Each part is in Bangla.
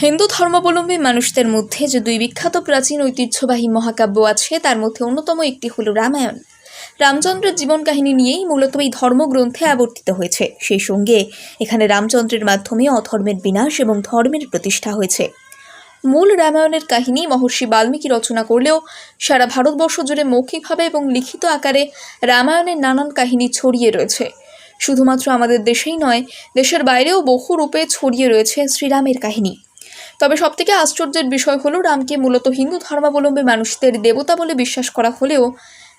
হিন্দু ধর্মাবলম্বী মানুষদের মধ্যে যে দুই বিখ্যাত প্রাচীন ঐতিহ্যবাহী মহাকাব্য আছে, তার মধ্যে অন্যতম একটি হল রামায়ণ। রামচন্দ্রের জীবন কাহিনী নিয়েই মূলত এই ধর্মগ্রন্থে আবর্তিত হয়েছে। সেই সঙ্গে এখানে রামচন্দ্রের মাধ্যমে অধর্মের বিনাশ এবং ধর্মের প্রতিষ্ঠা হয়েছে। মূল রামায়ণের কাহিনী মহর্ষি বাল্মীকি রচনা করলেও সারা ভারতবর্ষ জুড়ে মৌখিকভাবে এবং লিখিত আকারে রামায়ণের নানান কাহিনী ছড়িয়ে রয়েছে। শুধুমাত্র আমাদের দেশেই নয়, দেশের বাইরেও বহু রূপে ছড়িয়ে রয়েছে শ্রীরামের কাহিনী। তবে সবথেকে আশ্চর্যের বিষয় হলো রামকে মূলত হিন্দু ধর্মাবলম্বী মানুষদের দেবতা বলে বিশ্বাস করা হলেও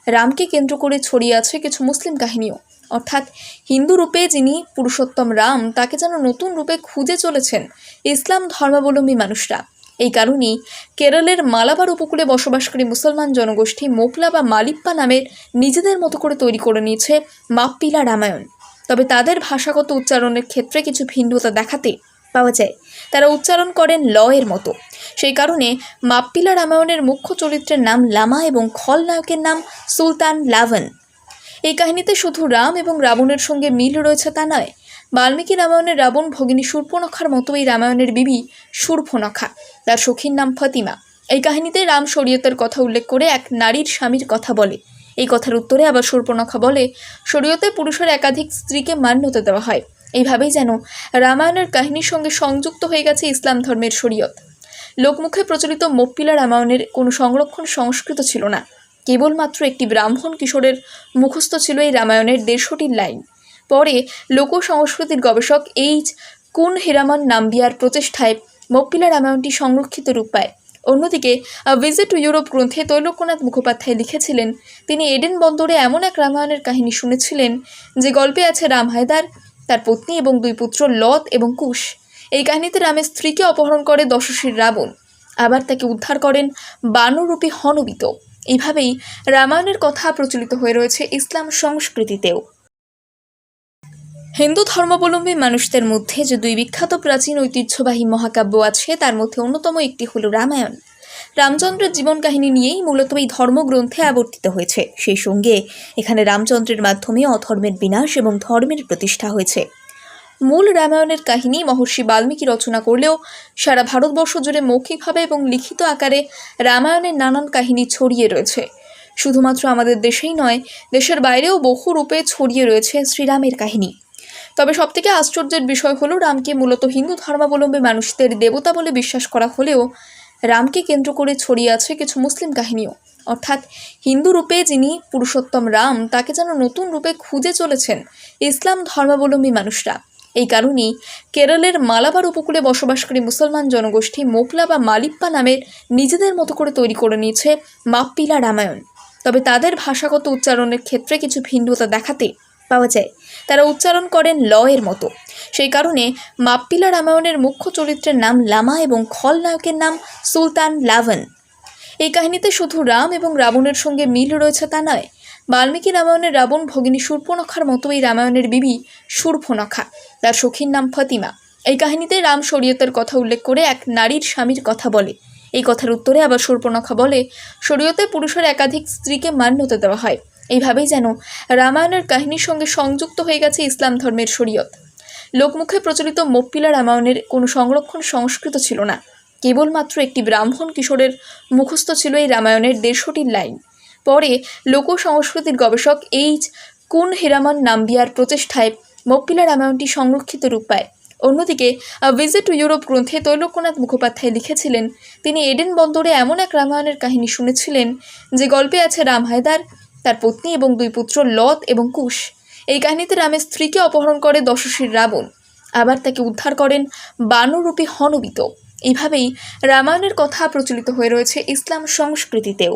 রামকে কেন্দ্র করে ছড়িয়ে আছে কিছু মুসলিম কাহিনীও। অর্থাৎ হিন্দু রূপে যিনি পুরুষোত্তম রাম, তাকে যেন নতুন রূপে খুঁজে চলেছেন ইসলাম ধর্মাবলম্বী মানুষরা। এই কারণেই কেরলের মালাবার উপকূলে বসবাসকারী মুসলমান জনগোষ্ঠী মোকলা বা মালিপ্পা নামের নিজেদের মতো করে তৈরি করে নিয়েছে মাপ্পিলা রামায়ণ। তবে তাদের ভাষাগত উচ্চারণের ক্ষেত্রে কিছু ভিন্নতা দেখাতে পাওয়া যায়। তারা উচ্চারণ করেন ল এর মতো। সেই কারণে মাপ্পিলা রামায়ণের মুখ্য চরিত্রের নাম লামা এবং খলনায়কের নাম সুলতান লাভন। এই কাহিনীতে শুধু রাম এবং রাবণের সঙ্গে মিল রয়েছে তা নয়, বাল্মীকি রামায়ণের রাবণ ভগিনী সূর্পনখার মতো এই রামায়ণের বিবি সূর্পনখা, তার সখীর নাম ফতিমা। এই কাহিনীতে রাম শরীয়তের কথা উল্লেখ করে এক নারীর স্বামীর কথা বলে। এই কথার উত্তরে আবার সূর্পনখা বলে, শরীয়তে পুরুষের একাধিক স্ত্রীকে মান্যতা দেওয়া হয়। এইভাবেই যেন রামায়ণের কাহিনীর সঙ্গে সংযুক্ত হয়ে গেছে ইসলাম ধর্মের শরীয়ত। লোকমুখে প্রচলিত মপ্পিলা রামায়ণের কোনো সংরক্ষণ সংস্কৃত ছিল না। কেবলমাত্র একটি ব্রাহ্মণ কিশোরের মুখস্থ ছিল এই রামায়ণের দেড়শোটির লাইন। পরে লোক সংস্কৃতির গবেষক এইচ কুন হিরামন নাম্বিয়ার প্রচেষ্টায় মপ্পিলা রামায়ণটি সংরক্ষিত রূপ পায়। অন্যদিকে ভিজিট টু ইউরোপ গ্রন্থে তৈলক্যনাথ মুখোপাধ্যায় লিখেছিলেন, তিনি এডেন বন্দরে এমন এক রামায়ণের কাহিনী শুনেছিলেন, যে গল্পে আছে রাম হায়দার, তার পত্নী এবং দুই পুত্র লত এবং কুশ। এই কাহিনীতে রামের স্ত্রীকে অপহরণ করে দশশীর রাবণ, আবার তাকে উদ্ধার করেন বানরূপী হনবিত। এইভাবেই রামায়ণের কথা প্রচলিত হয়ে রয়েছে ইসলাম সংস্কৃতিতেও। হিন্দু ধর্মাবলম্বী মানুষদের মধ্যে যে দুই বিখ্যাত প্রাচীন ঐতিহ্যবাহী মহাকাব্য আছে, তার মধ্যে অন্যতম একটি হল রামায়ণ। রামচন্দ্রের জীবন কাহিনী নিয়েই মূলত এই ধর্মগ্রন্থে আবর্তিত হয়েছে। সেই সঙ্গে এখানে রামচন্দ্রের মাধ্যমে অধর্মের বিনাশ এবং ধর্মের প্রতিষ্ঠা হয়েছে। মূল রামায়ণের কাহিনী মহর্ষি বাল্মীকি রচনা করলেও সারা ভারতবর্ষ জুড়ে মৌখিকভাবে এবং লিখিত আকারে রামায়ণের নানান কাহিনী ছড়িয়ে রয়েছে। শুধুমাত্র আমাদের দেশেই নয়, দেশের বাইরেও বহু রূপে ছড়িয়ে রয়েছে শ্রীরামের কাহিনী। তবে সবথেকে আশ্চর্যের বিষয় হলো রামকে মূলত হিন্দু ধর্মাবলম্বী মানুষদের দেবতা বলে বিশ্বাস করা হলেও রামকে কেন্দ্র করে ছড়িয়ে আছে কিছু মুসলিম কাহিনীও। অর্থাৎ হিন্দু রূপে যিনি পুরুষোত্তম রাম, তাকে যেন নতুন রূপে খুঁজে চলেছেন ইসলাম ধর্মাবলম্বী মানুষরা। এই কারণেই কেরলের মালাবার উপকূলে বসবাসকারী মুসলমান জনগোষ্ঠী মোকলা বা মালিপ্পা নামের নিজেদের মতো করে তৈরি করে নিয়েছে মাপ্পিলা রামায়ণ। তবে তাদের ভাষাগত উচ্চারণের ক্ষেত্রে কিছু ভিন্নতা দেখাতে পাওয়া যায়। তারা উচ্চারণ করেন ল এর মতো। সেই কারণে মাপ্পিলা রামায়ণের মুখ্য চরিত্রের নাম লামা এবং খলনায়কের নাম সুলতান লাভন। এই কাহিনীতে শুধু রাম এবং রাবণের সঙ্গে মিল রয়েছে তা নয়, বাল্মীকি রামায়ণের রাবণ ভগিনী সূর্পনখার মতো এই রামায়ণের বিবি সূর্পনখা, তার সখীর নাম ফতিমা। এই কাহিনীতে রাম শরীয়তের কথা উল্লেখ করে এক নারীর স্বামীর কথা বলে। এই কথার উত্তরে আবার সূর্পনখা বলে, শরীয়তে পুরুষের একাধিক স্ত্রীকে মান্যতা দেওয়া হয়। এইভাবেই যেন রামায়ণের কাহিনীর সঙ্গে সংযুক্ত হয়ে গেছে ইসলাম ধর্মের শরীয়ত। লোকমুখে প্রচলিত মপ্পিলা রামায়ণের কোনো সংরক্ষণ সংস্কৃত ছিল না। কেবলমাত্র একটি ব্রাহ্মণ কিশোরের মুখস্থ ছিল এই রামায়ণের দেড়শোটির লাইন। পরে লোক সংস্কৃতির গবেষক এইচ কুন হিরামন নাম্বিয়ার প্রচেষ্টায় মপ্পিলা রামায়ণটি সংরক্ষিত রূপ পায়। অন্যদিকে ভিজিট টু ইউরোপ গ্রন্থে তৈলক্যনাথ মুখোপাধ্যায় লিখেছিলেন, তিনি এডেন বন্দরে এমন এক রামায়ণের কাহিনী শুনেছিলেন যে গল্পে আছে রাম হায়দার তার পত্নী এবং দুই পুত্র লত এবং কুশ। এই কাহিনীতে রামের স্ত্রীকে অপহরণ করে দশশীর রাবণ। আবার তাকে উদ্ধার করেন বানরূপী হনবিত। এইভাবেই রামায়ণের কথা প্রচলিত হয়ে রয়েছে ইসলাম সংস্কৃতিতেও।